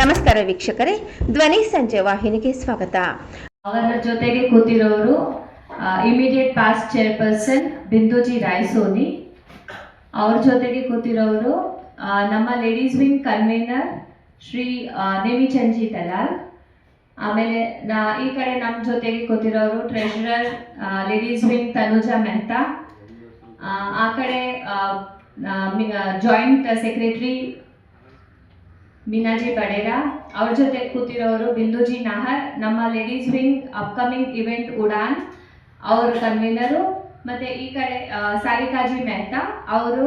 ನಮಸ್ಕಾರ ವೀಕ್ಷಕರೇ, ಧ್ವನಿ ಸಂಜೆ ವಾಹಿನಿಗೆ ಸ್ವಾಗತ. ಅವರ ಜೊತೆಗೆ ಕೂತಿರೋರು immediate past chairperson Binduji Raisoni. ಅವ್ರ ಜೊತೆಗೆ ಕೂತಿರೋರು ನಮ್ಮ ladies wing convener Shri Nemichandji Dalal ಆಮೇಲೆ ನಾ, ಈ ಕಡೆ ನಮ್ಮ ಜೊತೆಗೆ ಕೂತಿರೋರು treasurer ladies wing Tanuja Mehta. ಆ ಕಡೆ ಜಾಯಿಂಟ್ ಸೆಕ್ರೆಟರಿ ಮೀನಾಜಿ ಬಡೇರಾ ಅವ್ರ ಜೊತೆ ಕೂತಿರೋರು ಬಿಂದುಜಿ ನಾಹರ್, ನಮ್ಮ ladies wing upcoming event Udaan, ಅವ್ರ ಕನ್ವೀನರು, ಮತ್ತೆ ಈ ಕಡೆ ಸಾರಿಕಾಜಿ ಮೆಹ್ತಾ, ಅವರು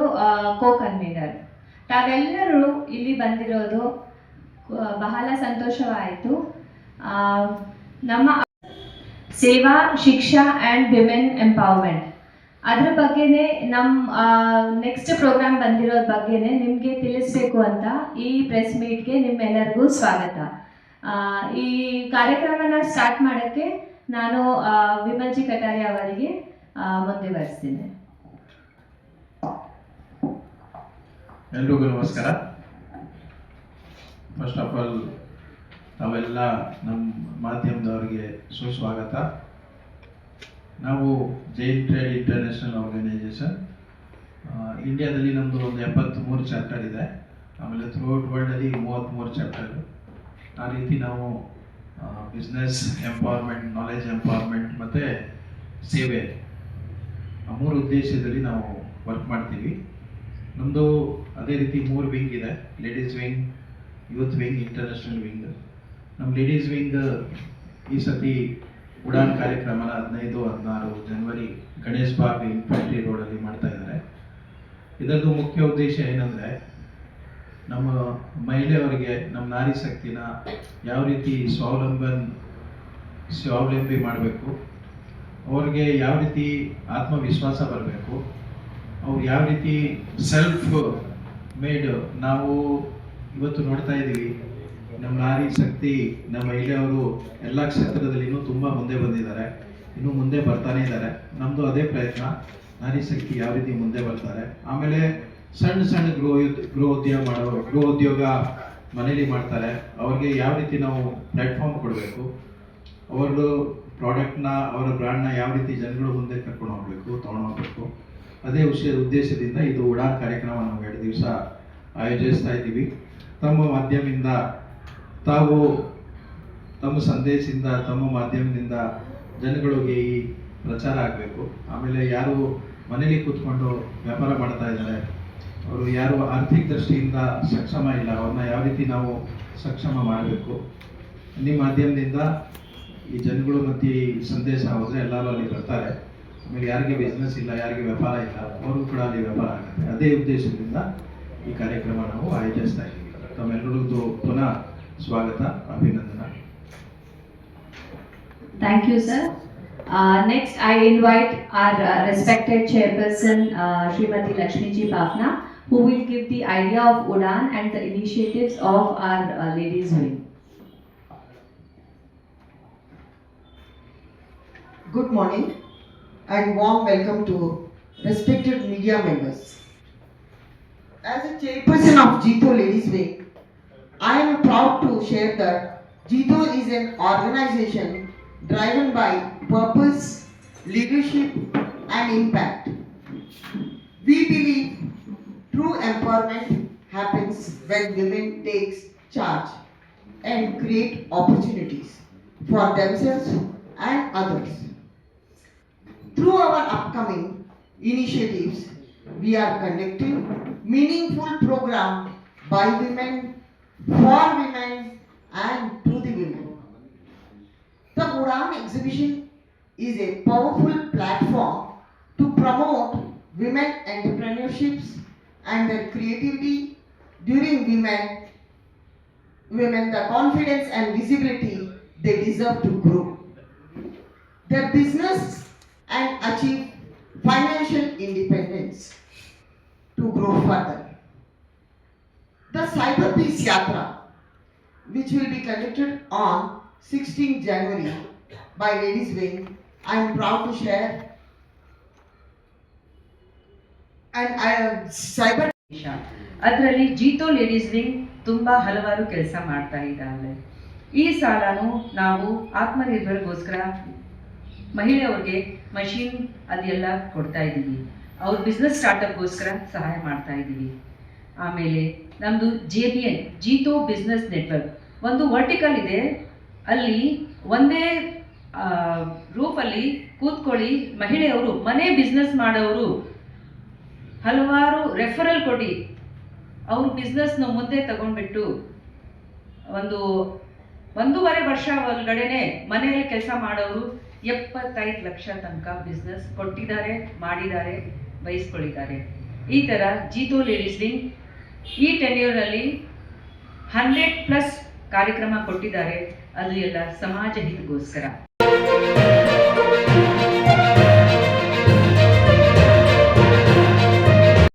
ಕೋ ಕನ್ವೀನರ್ ತಾವೆಲ್ಲರೂ ಇಲ್ಲಿ ಬಂದಿರೋದು ಬಹಳ ಸಂತೋಷವಾಯಿತು. ನಮ್ಮ ಸೇವಾ, ಶಿಕ್ಷಾ ಆ್ಯಂಡ್ ವಿಮೆನ್ ಎಂಪವರ್ಮೆಂಟ್. ಅದ್ರ ಬಗ್ಗೆನೆ ನಮ್ಮ ನೆಕ್ಸ್ಟ್ ಪ್ರೋಗ್ರಾಮ್ ಬಂದಿರೋದ್ ಬಗ್ಗೆನೆ ನಿಮಗೆ ತಿಳಿಸ್ಬೇಕು ಅಂತ ಈ ಪ್ರೆಸ್ ಮೀಟ್ಗೆ ನಿಮ್ಮೆಲ್ಲರಿಗೂ ಸ್ವಾಗತ. ಈ ಕಾರ್ಯಕ್ರಮನ ಸ್ಟಾರ್ಟ್ ಮಾಡೋಕ್ಕೆ ನಾನು ವಿಮಲ್ಜಿ ಕಟಾರಿ ಅವರಿಗೆ ಮುಂದೆ ಬರೆಸ್ತೀನಿ ಎಲ್ರಿಗೂ ನಮಸ್ಕಾರ. ಫಸ್ಟ್ ಆಫ್ ಆಲ್ ನಾವೆಲ್ಲ ನಮ್ಮ ಮಾಧ್ಯಮದವರಿಗೆ ಸುಸ್ವಾಗತ. ನಾವು ಜೈನ್ ಟ್ರೇಡ್ ಇಂಟರ್ನ್ಯಾಷನಲ್ ಆರ್ಗನೈಸೇಷನ್ ಇಂಡಿಯಾದಲ್ಲಿ ನಮ್ಮದು ಒಂದು ಎಪ್ಪತ್ತ್ಮೂರು ಚಾಪ್ಟರ್ ಇದೆ. ಆಮೇಲೆ ಥ್ರೂಔಟ್ ವರ್ಲ್ಡಲ್ಲಿ ಮೂವತ್ತ್ಮೂರು ಚಾಪ್ಟರ್ ಆ ರೀತಿ ನಾವು ಬಿಸ್ನೆಸ್ ಎಂಪವರ್ಮೆಂಟ್ ನಾಲೆಜ್ ಎಂಪವರ್ಮೆಂಟ್ ಮತ್ತು ಸೇವೆ. ಆ ಮೂರು ಉದ್ದೇಶದಲ್ಲಿ ನಾವು ವರ್ಕ್ ಮಾಡ್ತೀವಿ. ನಮ್ಮದು ಅದೇ ರೀತಿ ಮೂರು ವಿಂಗ್ ಇದೆ. Ladies wing youth wing international wing ನಮ್ಮ ಲೇಡೀಸ್ ವಿಂಗ್ ಈ ಸತಿ ಉಡಾನ್ ಕಾರ್ಯಕ್ರಮ ಹದಿನೈದು, ಹದಿನಾರು ಜನವರಿ ಗಣೇಶ್ ಬಾಬಿ ಇನ್ಫ್ಯಾಂಟ್ರಿ ರೋಡಲ್ಲಿ ಮಾಡ್ತಾ ಇದ್ದಾರೆ. ಇದರದ್ದು ಮುಖ್ಯ ಉದ್ದೇಶ ಏನಂದರೆ, ನಮ್ಮ ಮಹಿಳೆಯವರಿಗೆ, ನಮ್ಮ ನಾರಿ ಶಕ್ತಿನ ಯಾವ ರೀತಿ ಸ್ವಾವಲಂಬನ್ ಸ್ವಾವಲಂಬಿ ಮಾಡಬೇಕು, ಅವ್ರಿಗೆ ಯಾವ ರೀತಿ ಆತ್ಮವಿಶ್ವಾಸ ಬರಬೇಕು, ಅವ್ರು ಯಾವ ರೀತಿ ಸೆಲ್ಫ್ ಮೇಡ್ ನಾವು ಇವತ್ತು ನೋಡ್ತಾ ಇದ್ದೀವಿ ನಮ್ಮ ನಾರಿ ಶಕ್ತಿ, ನಮ್ಮ ಮಹಿಳೆಯವರು ಎಲ್ಲ ಕ್ಷೇತ್ರದಲ್ಲಿ ಇನ್ನೂ ತುಂಬ ಮುಂದೆ ಬಂದಿದ್ದಾರೆ. ಇನ್ನೂ ಮುಂದೆ ಬರ್ತಾನೆ ಇದ್ದಾರೆ. ನಮ್ಮದು ಅದೇ ಪ್ರಯತ್ನ. ನಾರಿ ಶಕ್ತಿ ಯಾವ ರೀತಿ ಮುಂದೆ ಬರ್ತಾರೆ? ಆಮೇಲೆ ಸಣ್ಣ ಸಣ್ಣ ಗೃಹ ಗೃಹ ಉದ್ಯೋಗ ಮಾಡೋ, ಗೃಹ ಉದ್ಯೋಗ ಮನೇಲಿ ಮಾಡ್ತಾರೆ. ಅವ್ರಿಗೆ ಯಾವ ರೀತಿ ನಾವು ಪ್ಲ್ಯಾಟ್ಫಾರ್ಮ್ ಕೊಡಬೇಕು? ಅವರು ಪ್ರಾಡಕ್ಟ್ನ ಅವರ ಬ್ರ್ಯಾಂಡ್ನ ಯಾವ ರೀತಿ ಜನಗಳು ಮುಂದೆ ಕರ್ಕೊಂಡು ಹೋಗಬೇಕು, ತೊಗೊಂಡು ಹೋಗ್ಬೇಕು? ಅದೇ ವಿಷಯ ಉದ್ದೇಶದಿಂದ ಇದು ಉಡಾನ್ ಕಾರ್ಯಕ್ರಮ ನಾವು ಎರಡು ದಿವಸ ಆಯೋಜಿಸ್ತಾ ಇದ್ದೀವಿ. ತಮ್ಮ ಮಾಧ್ಯಮದಿಂದ ತಾವು ತಮ್ಮ ಸಂದೇಶದಿಂದ, ತಮ್ಮ ಮಾಧ್ಯಮದಿಂದ ಜನಗಳಿಗೆ ಈ ಪ್ರಚಾರ ಆಗಬೇಕು. ಆಮೇಲೆ ಯಾರು ಮನೇಲಿ ಕೂತ್ಕೊಂಡು ವ್ಯಾಪಾರ ಮಾಡ್ತಾ ಇದ್ದಾರೆ, ಅವರು ಯಾರು ಆರ್ಥಿಕ ದೃಷ್ಟಿಯಿಂದ ಸಕ್ಷಮ ಇಲ್ಲ, ಅವ್ರನ್ನ ಯಾವ ರೀತಿ ನಾವು ಸಕ್ಷಮ ಮಾಡಬೇಕು? ನಿಮ್ಮ ಮಾಧ್ಯಮದಿಂದ ಈ ಜನಗಳು ಮತ್ತು ಈ ಸಂದೇಶ ಹೋದರೆ ಎಲ್ಲರೂ ಅಲ್ಲಿ ಬರ್ತಾರೆ. ಆಮೇಲೆ ಯಾರಿಗೆ ಬಿಸ್ನೆಸ್ ಇಲ್ಲ, ಯಾರಿಗೆ ವ್ಯಾಪಾರ ಇಲ್ಲ, ಅವರು ಕೂಡ ಅಲ್ಲಿ ವ್ಯಾಪಾರ ಆಗುತ್ತೆ. ಅದೇ ಉದ್ದೇಶದಿಂದ ಈ ಕಾರ್ಯಕ್ರಮ ನಾವು ಆಯೋಜಿಸ್ತಾ ಇದ್ದೀವಿ. ತಮ್ಮೆಲ್ಲರಿಗೂ ಪುನಃ ಸ್ವಾಗತ ಅಭಿನಂದನ Thank you, sir. Uh, next, I invite our uh, respected chairperson, uh, Srimati Lakshmi Ji Bhavna, who will give the idea of Udan and the initiatives of our uh, ladies wing. Good morning and warm welcome to respected media members. As a chairperson of Jito Ladies Wing, I am proud to share that Jito is an organization driven by purpose, leadership and impact. We believe true empowerment happens when women takes charge and create opportunities for themselves and others. Through our upcoming initiatives, we are conducting meaningful program by women, for women and to the women. The Udan exhibition is a powerful platform to promote women entrepreneurships and their creativity during women women the confidence and visibility they deserve to grow their business and achieve financial independence to grow further. Cyber Peace Yatra, which will be conducted on 16 January by Ladies Wing, I am proud to share. And I am cyber ಅದರಲ್ಲಿ Jeeto ladies wing ತುಂಬ ಹಲವಾರು ಕೆಲಸ ಮಾಡ್ತಾ ಇದ್ದಾಳೆ. ಈ ಸಾಲನು ನಾವು ಆತ್ಮನಿರ್ಭರ್ಗೋಸ್ಕರ ಮಹಿಳೆಯವ್ರಿಗೆ machine ಅದೆಲ್ಲ ಕೊಡ್ತಾ ಇದ್ದೀವಿ. ಅವ್ರ ಬಿಸ್ನೆಸ್ ಸ್ಟಾರ್ಟಪ್ಗೋಸ್ಕರ ಸಹಾಯ ಮಾಡ್ತಾ ಇದ್ದೀವಿ. ಆಮೇಲೆ ನಮ್ಮದು J B N JITO business network ಒಂದು ವರ್ಟಿಕಲ್ ಇದೆ. ಅಲ್ಲಿ ಒಂದೇ ರೂಪಲ್ಲಿ ಕೂತ್ಕೊಳ್ಳಿ, ಮಹಿಳೆಯವರು, ಮನೆ ಬಿಸ್ನೆಸ್ ಮಾಡೋರು ಹಲವಾರು ರೆಫರಲ್ ಕೊಡಿ. ಅವ್ರ ಬಿಸ್ನೆಸ್ನ ಮುಂದೆ ತಗೊಂಡ್ಬಿಟ್ಟು, ಒಂದು ಒಂದೂವರೆ ವರ್ಷ ಒಳಗಡೆನೆ ಮನೆಯಲ್ಲಿ ಕೆಲಸ ಮಾಡೋರು ಎಪ್ಪತ್ತೈದು ಲಕ್ಷ ತನಕ ಬಿಸ್ನೆಸ್ ಕೊಟ್ಟಿದ್ದಾರೆ, ಮಾಡಿದ್ದಾರೆ ಬಯಸ್ಕೊಳ್ಳಿದ್ದಾರೆ ಈ ಥರ ಜೀತೋ ಲೇಡೀಸ್ ವಿಂಗ್ ಈ ಟೆನ್ಯೂರಲ್ಲಿ ಹಂಡ್ರೆಡ್ ಪ್ಲಸ್ ಕಾರ್ಯಕ್ರಮ ಕೊಟ್ಟಿದ್ದಾರೆ. ಅದು ಎಲ್ಲ ಸಮಾಜ ಹಿತಗೋಸ್ಕರ.